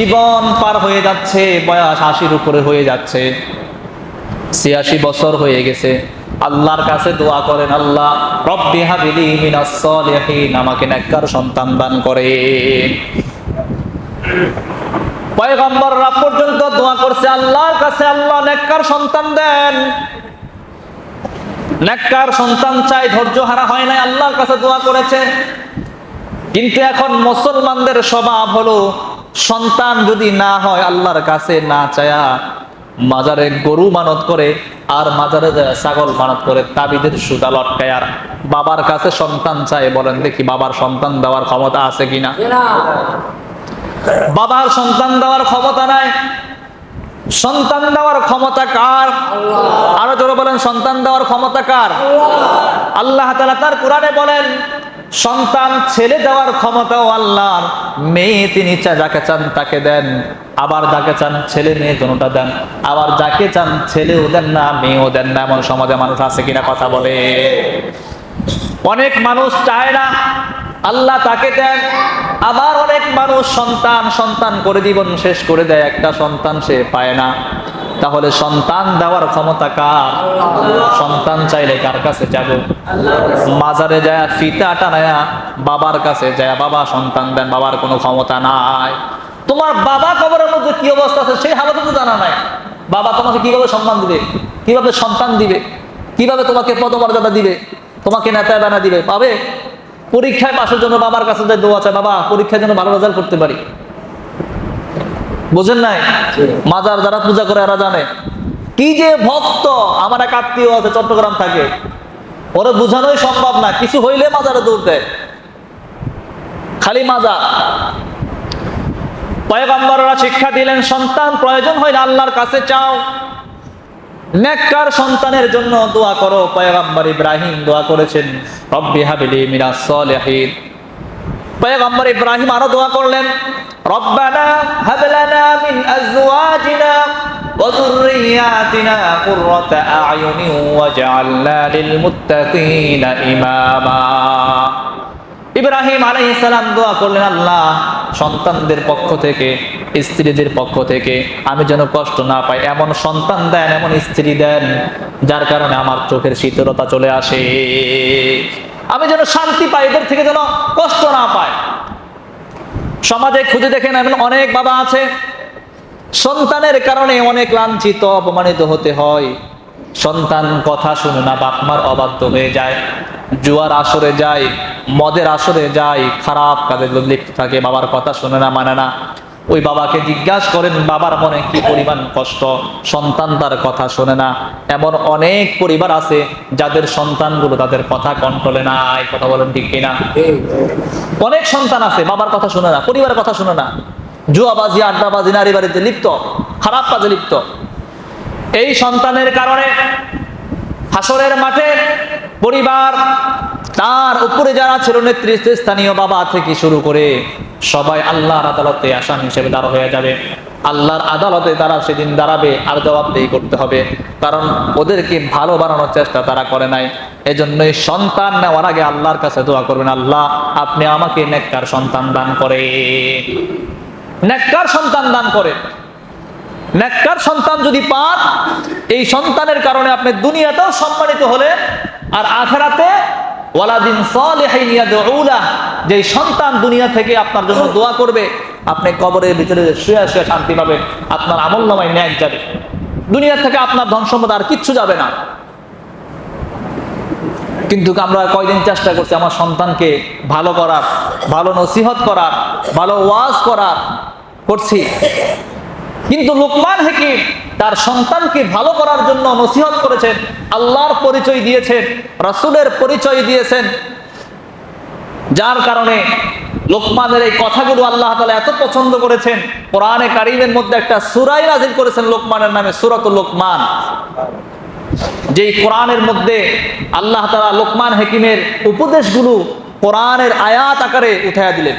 জীবন পার হয়ে যাচ্ছে, বয়স আশির উপরে হয়ে যাচ্ছে। ছিয়াশি বছর হয়ে গেছে। আল্লাহর কাছে দোয়া করেন, আল্লাহ, রব্বি হাবিলি মিনাস আমাকে নেককার সন্তান দান করে। পয়গম্বররা পর্যন্ত দোয়া করছে, আল্লাহর কাছে আল্লাহ নেককার সন্তান দেন। নেককার সন্তান চাই, ধৈর্য হারা হয় নাই, আল্লাহর কাছে দোয়া করেছে। কিন্তু এখন মুসলমানদের স্বভাব হলো সন্তান যদি না হয় আল্লাহর কাছে না চায়া মাজারে গরু মানত করে আর মাজারে ছাগল মানত করে তাবিদের সুতা লটকায় আর বাবার কাছে সন্তান চায় বলেন দেখি বাবার সন্তান দেওয়ার ক্ষমতা আছে কিনা? বাবার সন্তান দেওয়ার ক্ষমতা নাই। সন্তান দেওয়ার ক্ষমতা কার? আরও জোরে বলেন সন্তান দেওয়ার ক্ষমতা কার? আল্লাহ তাআলা তার কোরআনে বলেন সন্তান ছেলে দেওয়ার ক্ষমতাও আল্লাহর। মেয়ে তিনি যাকে চান তাকে দেন। আবার যাকে চান ছেলে, মেয়ে দুটোটা দেন। আবার যাকে চান ছেলেও দেন না, মেয়েও দেন না, এমন সমাজে মানুষ আছে কিনা কথা বলে। অনেক মানুষ চায় না, আল্লাহ তাকে দেন। আবার অনেক মানুষ সন্তান সন্তান করে জীবন শেষ করে দেয়। একটা সন্তান সে পায় না। তাহলে সন্তান দেওয়ার ক্ষমতা কার? সন্তান চাইলে কার কাছে যাব? মাজারে যায় ফিতা টানায়া বাবার কাছে যায়, বাবা, সন্তান দেন, বাবার কোনো ক্ষমতা নাই। তোমার বাবা কবরের মধ্যে কি অবস্থা আছে সেই হালতে তো জানা নাই। বাবা তোমাকে কীভাবে সম্মান দিবে? কীভাবে সন্তান দিবে? কীভাবে তোমাকে পদমর্যাদা দিবে? তোমাকে নেতা বানা দিবে? পাবে? পরীক্ষায় পাশের জন্য বাবার কাছে যাই দোয়া চায়, বাবা, পরীক্ষায় যেন ভালো রেজাল্ট করতে পারি। বোঝেন নাই? মাজার যারা পূজা করে এরা জানে। কি যে ভক্ত আমার এক আত্মীয় আছে চট্টগ্রাম থাকে। ওরা বোঝানোই সম্ভব না কিছু হইলে মাজারে দৌড় দেয়। খালি মাজার। পয়গম্বররা শিক্ষা দিলেন সন্তান প্রয়োজন হইলে আল্লাহর কাছে চাও। নেককার সন্তানের জন্য দোয়া করো। পয়গম্বর ইব্রাহিম দোয়া করেছেন রব্বি হাবিলি মিনাস সলিহিন। পয়গম্বর ইব্রাহিম আরও দোয়া করলেন কুররাতা আ'য়ুনিন ওয়াজআলনা লিল ইমামা। ইব্রাহিম আলাইহিস দোয়া করলেন, আল্লাহ, সন্তানদের পক্ষ থেকে, স্ত্রীদের পক্ষ থেকে আমি যেন কষ্ট না পাই। এমন সন্তান দেন, এমন স্ত্রী দেন, যার কারণে আমার চোখের শীতলতা চলে আসে। আমি যেন শান্তি পাই, এদের থেকে যেন কষ্ট না পায়। সমাজে খুঁজে দেখেন এমন অনেক বাবা আছে, সন্তানের কারণে অনেক লাঞ্ছিত, অপমানিত হতে হয়। সন্তান কথা শুনে না, বাপ মার অবাধ্য হয়ে যায়, জুয়ার আসরে যায়, মদের আসরে যায়, খারাপ কাজে লিপ্ত থাকে, বাবার কথা শুনে না মানে না। ওই বাবাকে জিজ্ঞাসা করেন, বাবার মনে কি পরিমাণ কষ্ট? সন্তান তার কথা শোনে না। এমন অনেক পরিবার আছে যাদের সন্তানগুলো তাদের কথা কন্ট্রোলে নাই। কথা বলেন ঠিক কিনা? অনেক সন্তান আছে, বাবার কথা শুনে না, পরিবারের কথা শুনে না। জুয়াবাজি, আড্ডাবাজি নারী বাড়িতে লিপ্ত, খারাপ কাজে লিপ্ত। এই সন্তানের কারণে হাসরের মাঠে পরিবার তার উপরে যারা ছিল নেতৃত্ব স্থানীয় বাবা থেকে শুরু করে সবাই আল্লাহর আদালতে আসামি হিসেবে দাঁড় হয়ে যাবে। আল্লাহর আদালতে তারা সেদিন দাঁড়াবে আর জবাবদেহি করতে হবে। কারণ ওদেরকে ভালো বানানোর চেষ্টা তারা করে নাই। এজন্যই সন্তান নেওয়ার আগে আল্লাহর কাছে দোয়া করবেন, আল্লাহ, আপনি আমাকে নেককার সন্তান দান করে। নেককার সন্তান দান করে। নেককার সন্তান যদি পান, এই সন্তানের কারণে আপনি দুনিয়াতেও সম্মানিত হলেন আর আখেরাতে ওয়ালাদিন যে সন্তান দুনিয়া থেকে আপনার জন্য দোয়া করবে, আপনি কবরের ভিতরে শুয়ে শুয়ে শান্তি পাবেন, আপনার আমল নামায় ন্যায় যাবে। দুনিয়া থেকে আপনার ধন সম্পদ আর কিচ্ছু যাবে না। কিন্তু আমরা কয়দিন চেষ্টা করছি আমার সন্তানকে ভালো করার, ভালো নসিহত করার, ভালো ওয়াজ করার, করছি। কিন্তু লোকমান হেকিম তার সন্তানকে ভালো করার জন্য নসিহত করেছেন, আল্লাহর পরিচয় দিয়েছেন, রাসূলের পরিচয় দিয়েছেন। যার কারণে লোকমানের এই কথাগুলো আল্লাহ তালা এত পছন্দ করেছেন। কোরআনে কারিমের মধ্যে একটা সুরাই নাজিল করেছেন, লোকমানের নামে সূরাতুল লোকমান। যেই কোরআনের মধ্যে আল্লাহ তালা লোকমান হেকিমের উপদেশগুলো কোরআনের আয়াত আকারে উঠাইয়া দিলেন।